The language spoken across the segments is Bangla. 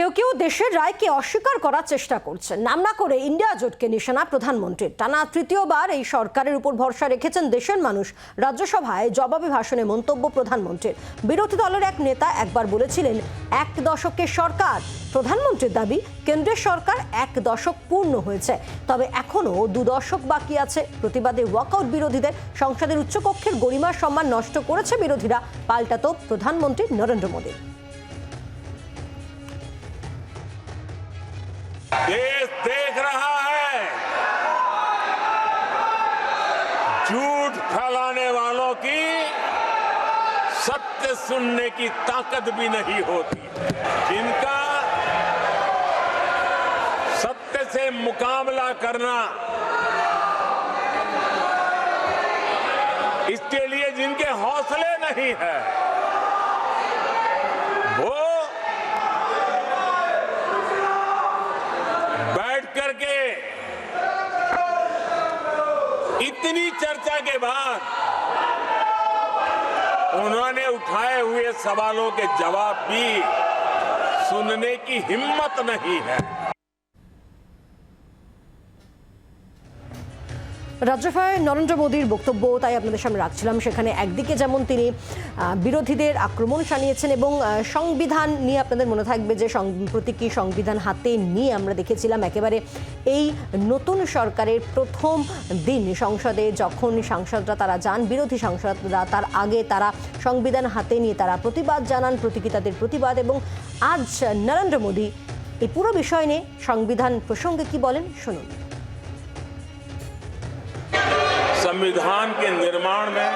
কেউ কেউ দেশের রায়কে অস্বীকার করার চেষ্টা করছেন। নাম না করে ইন্ডিয়া জোটকে নিশানা প্রধানমন্ত্রীর। টানা তৃতীয়বার এই সরকারের উপর ভরসা রেখেছেন দেশের মানুষ। রাজ্যসভায় জবাবে ভাষণে মন্তব্য প্রধানমন্ত্রীর। বিরোধী দলের এক নেতা একবার বলেছিলেন, এক দশকের সরকার। প্রধানমন্ত্রীর দাবি, কেন্দ্রের সরকার এক দশক পূর্ণ হয়েছে। তবে এখনও দু দশক বাকি আছে। প্রতিবাদে ওয়াকআউট বিরোধীদের, সংসদের উচ্চকক্ষের গরিমার সম্মান নষ্ট করেছে বিরোধীরা। পাল্টাতো প্রধানমন্ত্রী নরেন্দ্র মোদী। देश देख रहा है। झूठ फैलाने वालों की सत्य सुनने की ताकत भी नहीं होती। जिनका सत्य से मुकाबला करना इसके लिए जिनके हौसले नहीं है, वो इतनी चर्चा के बाद उन्होंने उठाए हुए सवालों के जवाब भी सुनने की हिम्मत नहीं है। রাজ্যসভায় নরেন্দ্র মোদীর বক্তব্য তাই আপনাদের সামনে রাখছিলাম। সেখানে একদিকে যেমন তিনি বিরোধীদের আক্রমণ শানিয়েছেন এবং সংবিধান নিয়ে আপনাদের মনে থাকবে যে সম্প্রতি সংবিধান হাতে নিয়ে আমরা দেখেছিলাম একেবারে এই নতুন সরকারের প্রথম দিন। সংসদে যখন সাংসদরা তারা যান, বিরোধী সাংসদরা তার আগে তারা সংবিধান হাতে নিয়ে তারা প্রতিবাদ জানান, প্রতীকী তাদের প্রতিবাদ এবং আজ নরেন্দ্র মোদী এই পুরো বিষয় নিয়ে সংবিধান প্রসঙ্গে কি বলেন, শুনুন। संविधान के निर्माण में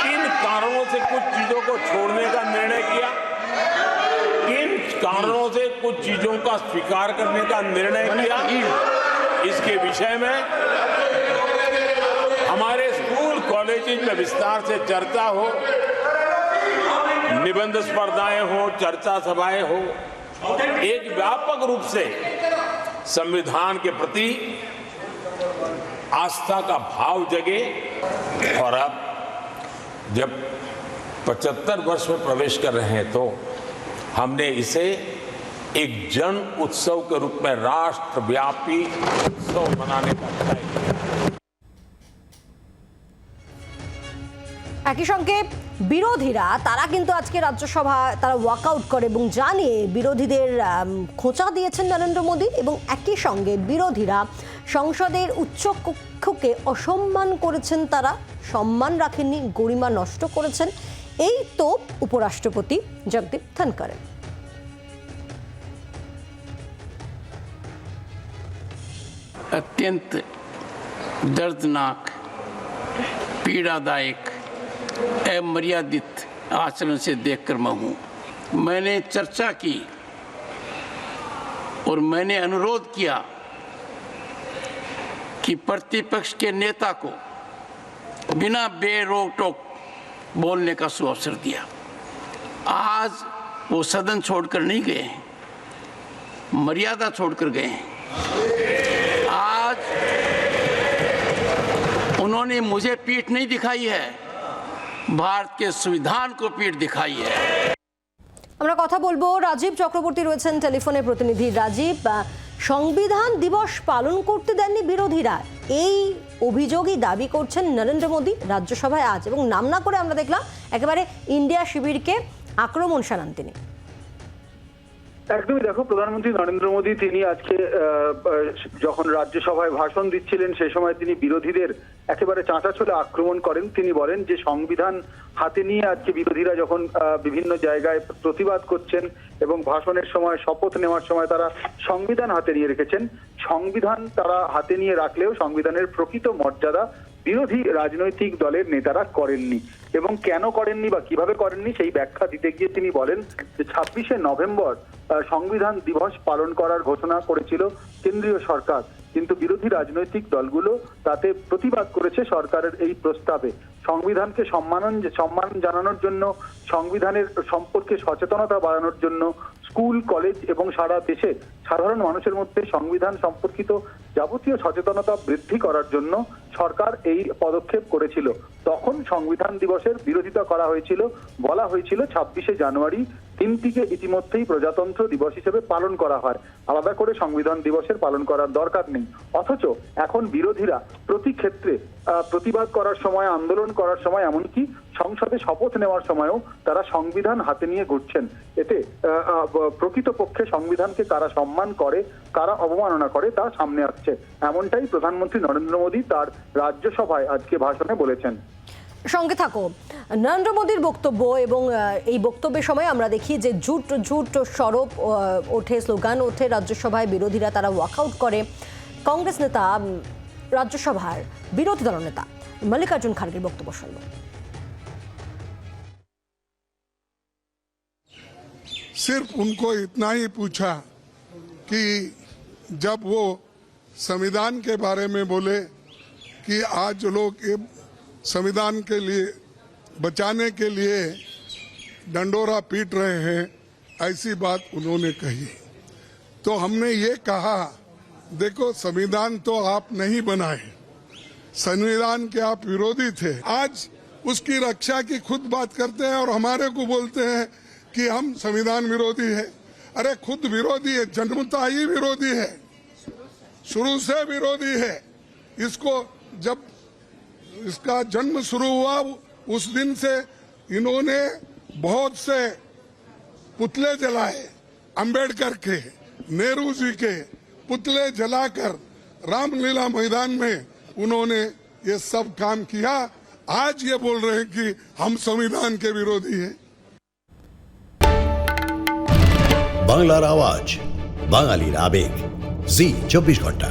किन कारणों से कुछ चीज़ों को छोड़ने का निर्णय किया? किन कारणों से कुछ चीज़ों का स्वीकार करने का निर्णय किया? इसके विषय में हमारे स्कूल कॉलेजेस में विस्तार से चर्चा हो निबंध स्पर्धाएँ हो चर्चा सभाएँ हो एक व्यापक रूप से संविधान के प्रति आस्था का भाव जगे और अब जब 75 वर्ष में प्रवेश कर रहे हैं तो हमने इसे एक जन उत्सव के रूप में राष्ट्रव्यापी उत्सव मनाने का तय किया একই সঙ্গে বিরোধীরা তারা কিন্তু আজকে রাজ্যসভা তারা ওয়াকআউট করে এবং জানিয়ে বিরোধীদের আম, খোঁচা দিয়েছেন নরেন্দ্র মোদী এবং একই সঙ্গে বিরোধীরা সংসদের উচ্চ কক্ষকে অসম্মান করেছেন তারা সম্মান রাখেননি গরিমা নষ্ট করেছেন এই তো উপরাষ্ট্রপতি জগদীপ ধনকরের अत्यंत दर्दनाक पीड़ादायक अमर्यादित आचरण से देखकर मैं हूँ। मैंने चर्चा की और मैंने अनुरोध किया कि प्रतिपक्ष के नेता को बिना बेरोक टोक बोलने का सुअवसर दिया। आज वो सदन छोड़कर नहीं गए हैं, मर्यादा छोड़कर गए हैं। आज उन्होंने मुझे पीठ नहीं दिखाई है। भारत के संविधान को पीठ दिखाई है আমরা কথা বলবো রাজীব চক্রবর্তী রয়েছেন টেলিফোনে প্রতিনিধি রাজীব আহ, সংবিধান দিবস পালন করতে দেননি বিরোধীরা এই অভিযোগই দাবি করছেন নরেন্দ্র মোদী রাজ্যসভায় আজ এবং নাম না করে আমরা দেখলাম একেবারে ইন্ডিয়া শিবিরকে আক্রমণ শানান তিনি একদমই দেখো, প্রধানমন্ত্রী নরেন্দ্র মোদী তিনি আজকে যখন রাজ্যসভায় ভাষণ দিচ্ছিলেন সেই সময় তিনি বিরোধীদের একেবারে চাঁচা ছলে আক্রমণ করেন। তিনি বলেন যে, সংবিধান হাতে নিয়ে আজকে বিরোধীরা যখন বিভিন্ন জায়গায় প্রতিবাদ করছেন এবং ভাষণের সময় শপথ নেওয়ার সময় তারা সংবিধান হাতে নিয়ে রেখেছেন, সংবিধান তারা হাতে নিয়ে রাখলেও সংবিধানের প্রকৃত মর্যাদা বিরোধী রাজনৈতিক দলের নেতারা করেননি। এবং কেন করেননি বা কীভাবে করেননি সেই ব্যাখ্যা দিতে গিয়ে তিনি বলেন যে ছাব্বিশে নভেম্বর সংবিধান দিবস পালন করার ঘোষণা করেছিল কেন্দ্রীয় সরকার। কিন্তু বিরোধী রাজনৈতিক দলগুলো তাতে প্রতিবাদ করেছে সরকারের এই প্রস্তাবে। সংবিধানকে সম্মানন, সম্মান জানানোর জন্য, সংবিধানের সম্পর্কে সচেতনতা বাড়ানোর জন্য, স্কুল, কলেজ এবং সারা দেশে সাধারণ মানুষের মধ্যে সংবিধান সম্পর্কিত যাবতীয় সচেতনতা বৃদ্ধি করার জন্য সরকার এই পদক্ষেপ করেছিল। তখন সংবিধান দিবসের বিরোধিতা করা হয়েছিল, বলা হয়েছিল ছাব্বিশে জানুয়ারি তিনটিকে ইতিমধ্যেই প্রজাতন্ত্র দিবস হিসেবে পালন করা হয়। আলাদা করে সংবিধান দিবসের পালন করার দরকার নেই। অথচ এখন বিরোধীরা প্রতি ক্ষেত্রে প্রতিবাদ করার সময়, আন্দোলন করার সময়, এমনকি সংসদে শপথ নেওয়ার সময়ও তারা সংবিধান হাতে নিয়ে ঘুরছেন। এতে প্রকৃতপক্ষে সংবিধানকে কারা সম্মান করে, কারা অবমাননা করে, তা সামনে আসছে। এমনটাই প্রধানমন্ত্রী নরেন্দ্র মোদী তার রাজ্যসভায় আজকে ভাষণে বলেছেন। সঙ্গে থাকো নরেন্দ্র মোদীর বক্তব্য এবং আহ, এই বক্তব্যের সময় আমরা দেখি যে জুট জুট সরব আহ, ওঠে স্লোগান ওঠে রাজ্যসভায় বিরোধীরা তারা ওয়াকআউট করে কংগ্রেস নেতা উম, রাজ্যসভার বিরোধী দলনেতা মল্লিকার্জুন খার্গের বক্তব্য শুনল सिर्फ उनको इतना ही पूछा कि जब वो संविधान के बारे में बोले कि आज लोग ये संविधान के लिए, बचाने के लिए डंडोरा पीट रहे हैं, ऐसी बात उन्होंने कही। तो हमने ये कहा, देखो, संविधान तो आप नहीं बनाए संविधान के आप विरोधी थे। आज उसकी रक्षा की खुद बात करते हैं और हमारे को बोलते हैं कि हम संविधान विरोधी है। अरे, खुद विरोधी है जन्मता ही विरोधी है, शुरू से विरोधी है। इसको जब इसका जन्म शुरू हुआ उस दिन से इन्होंने बहुत से पुतले जलाए अंबेडकर के नेहरू जी के पुतले जलाकर रामलीला मैदान में उन्होंने ये सब काम किया आज ये बोल रहे हैं कि हम संविधान के विरोधी हैं বাংলার আওয়াজ বাঙালির আবেগ জি চব্বিশ ঘন্টা